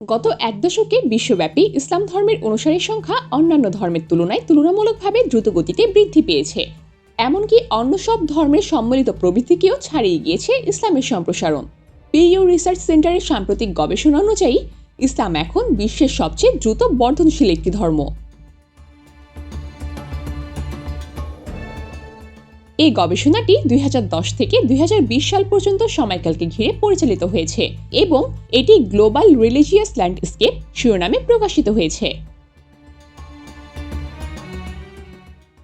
গত এক দশকে বিশ্বব্যাপী ইসলাম ধর্মের অনুসারীর সংখ্যা অন্যান্য ধর্মের তুলনায় তুলনামূলকভাবে দ্রুতগতিতে বৃদ্ধি পেয়েছে। এমনকি অন্য সব ধর্মের সম্মিলিত প্রবৃত্তিকেও ছাড়িয়ে গিয়েছে ইসলামের সম্প্রসারণ। পিইউ রিসার্চ সেন্টারের সাম্প্রতিক গবেষণা অনুযায়ী, ইসলাম এখন বিশ্বের সবচেয়ে দ্রুত বর্ধনশীল একটি ধর্ম। এই গবেষণাটি দুই হাজার দশ থেকে দুই হাজার বিশ সাল পর্যন্ত সময়কালকে ঘিরে পরিচালিত হয়েছে এবং এটি গ্লোবাল রিলিজিয়াস ল্যান্ডস্কেপ শিরোনামে প্রকাশিত হয়েছে।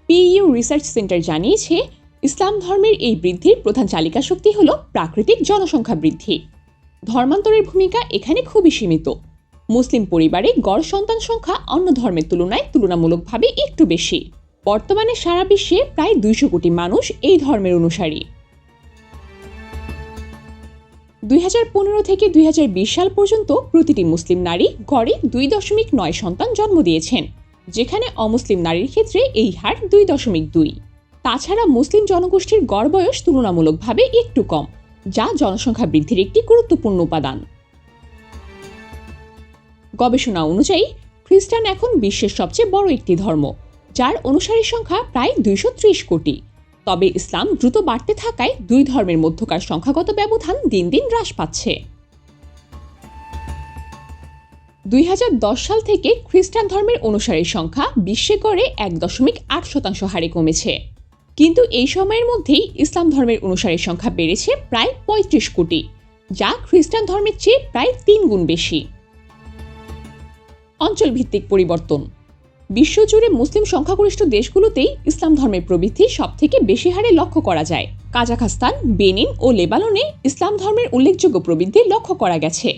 পিইউ রিসার্চ সেন্টার জানিয়েছে, ইসলাম ধর্মের এই বৃদ্ধির প্রধান চালিকা শক্তি হল প্রাকৃতিক জনসংখ্যা বৃদ্ধি। ধর্মান্তরের ভূমিকা এখানে খুবই সীমিত। মুসলিম পরিবারে গড় সন্তান সংখ্যা অন্য ধর্মের তুলনায় তুলনামূলকভাবে একটু বেশি। বর্তমানে সারা বিশ্বে প্রায় দুইশো কোটি মানুষ এই ধর্মের অনুসারী। দুই হাজার পনেরো থেকে দুই হাজার বিশ সাল পর্যন্ত প্রতিটি মুসলিম নারী গড়ে দুই দশমিক নয় সন্তান জন্ম দিয়েছেন, যেখানে অমুসলিম নারীর ক্ষেত্রে এই হার দুই দশমিক দুই। তাছাড়া মুসলিম জনগোষ্ঠীর গড় বয়স তুলনামূলকভাবে একটু কম, যা জনসংখ্যা বৃদ্ধির একটি গুরুত্বপূর্ণ উপাদান। গবেষণা অনুযায়ী, খ্রিস্টান এখন বিশ্বের সবচেয়ে বড় একটি ধর্ম যার অনুসারীর সংখ্যা প্রায় দুইশো ত্রিশ কোটি। তবে ইসলাম দ্রুত বাড়তে থাকায় দুই ধর্মের মধ্যকার সংখ্যাগত ব্যবধান দিন দিন হ্রাস পাচ্ছে। দুই হাজার দশ সাল থেকে খ্রিস্টান ধর্মের অনুসারীর সংখ্যা বিশ্বে গড়ে এক দশমিক আট শতাংশ হারে কমেছে। কিন্তু এই সময়ের মধ্যেই ইসলাম ধর্মের অনুসারীর সংখ্যা বেড়েছে প্রায় পঁয়ত্রিশ কোটি, যা খ্রিস্টান ধর্মের চেয়ে প্রায় তিন গুণ বেশি। অঞ্চলভিত্তিক পরিবর্তন। বিশ্বজুড়ে মুসলিম সংখ্যাগরিষ্ঠ দেশগুলোতেই ইসলাম ধর্মের প্রবৃদ্ধি সবথেকে বেশি হারে লক্ষ্য করা যায়। কাজাখস্তান, বেনিন ও লেবাননে ইসলাম ধর্মের উল্লেখযোগ্য প্রবৃদ্ধি লক্ষ্য করা গেছে।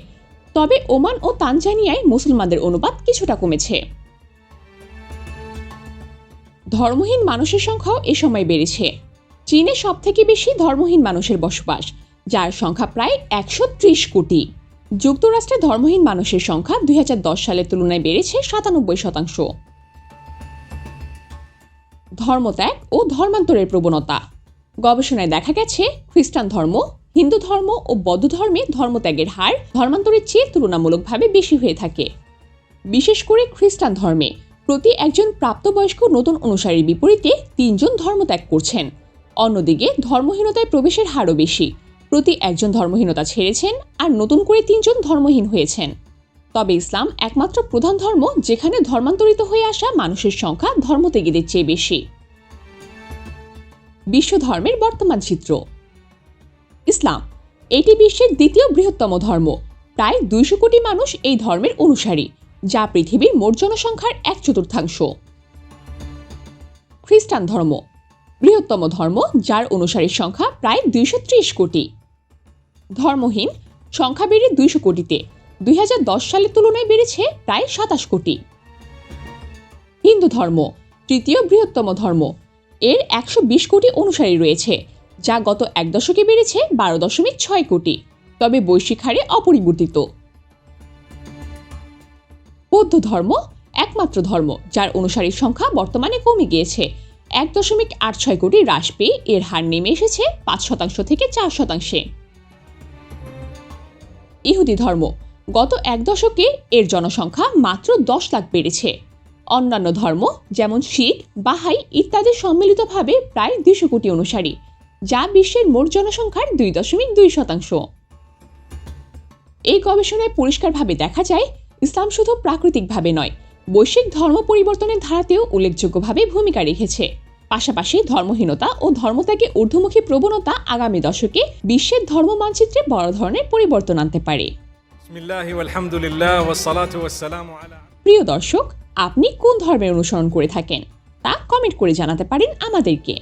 তবে ওমান ও তানজানিয়ায় মুসলমানদের অনুপাত কিছুটা কমেছে। ধর্মহীন মানুষের সংখ্যাও এ সময় বেড়েছে। চীনে সবথেকে বেশি ধর্মহীন মানুষের বসবাস, যার সংখ্যা প্রায় একশো ত্রিশ কোটি। যুক্তরাষ্ট্রে ধর্মহীন মানুষের সংখ্যা দুই হাজার দশ সালের তুলনায় বেড়েছে সাতানব্বই শতাংশ। ধর্মত্যাগ ও ধর্মান্তরের প্রবণতা। গবেষণায় দেখা গেছে, খ্রিস্টান ধর্ম, হিন্দু ধর্ম ও বৌদ্ধ ধর্মে ধর্মত্যাগের হার ধর্মান্তরের চেয়ে তুলনামূলকভাবে বেশি হয়ে থাকে। বিশেষ করে খ্রিস্টান ধর্মে প্রতি একজন প্রাপ্তবয়স্ক নতুন অনুসারীর বিপরীতে তিনজন ধর্মত্যাগ করছেন। অন্যদিকে ধর্মহীনতায় প্রবেশের হারও বেশি। প্রতি একজন ধর্মহীনতা ছেড়েছেন আর নতুন করে তিনজন ধর্মহীন হয়েছেন। তবে ইসলাম একমাত্র প্রধান ধর্ম যেখানে ধর্মান্তরিত হয়ে আসা মানুষের সংখ্যা ধর্মত্যাগীদের চেয়ে বেশি। বিশ্ব ধর্মের বর্তমান চিত্র। ইসলাম, এটি বিশ্বের দ্বিতীয় বৃহত্তম ধর্ম। প্রায় দুইশো কোটি মানুষ এই ধর্মের অনুসারী, যা পৃথিবীর মোট জনসংখ্যার এক চতুর্থাংশ। খ্রিস্টান ধর্ম, বৃহত্তম ধর্ম যার অনুসারীর সংখ্যা প্রায় দুইশো ত্রিশ কোটি। ধর্মহীন, সংখ্যা বেড়ে দুইশো কোটিতে দুই হাজার দশ সালের তুলনায় বেড়েছে প্রায় সাতাশ কোটি। হিন্দু ধর্ম, তৃতীয় বৃহত্তম ধর্ম, এর একশো বিশ কোটি অনুসারী রয়েছে, যা গত এক দশকে বেড়েছে বারো দশমিক ছয় কোটি, তবে বৈশ্বিক হারে অপরিবর্তিত। বৌদ্ধ ধর্ম একমাত্র ধর্ম, যার অনুসারীর সংখ্যা বর্তমানে কমে গিয়েছে। এক দশমিক আট ছয় কোটি হ্রাস পেয়ে এর হার নেমে এসেছে পাঁচ শতাংশ থেকে চার শতাংশে। ইহুদি ধর্ম গত এক দশকে এর জনসংখ্যা মাত্র দশ লাখ বেড়েছে। অন্যান্য ধর্ম, যেমন শিখ, বাহাই ইত্যাদি সম্মিলিতভাবে প্রায় দুশো কোটি অনুসারী, যা বিশ্বের মোট জনসংখ্যার দুই দশমিক দুই শতাংশ। এই গবেষণায় পরিষ্কারভাবে দেখা যায়, ইসলাম শুধু প্রাকৃতিকভাবে নয়, বৈশ্বিক ধর্ম পরিবর্তনের ধারাতেও উল্লেখযোগ্যভাবে ভূমিকা রেখেছে। পাশাপাশি ধর্মহীনতা ও ধর্মত্যাগে ঊর্ধ্বমুখী প্রবণতা আগামী দশকে বিশ্বের ধর্ম মানচিত্রে বড় ধরনের পরিবর্তন আনতে পারে। প্রিয় দর্শক আপনি কোন ধর্মের অনুসরণ করে থাকেন তা কমেন্ট করে জানাতে পারেন আমাদেরকে।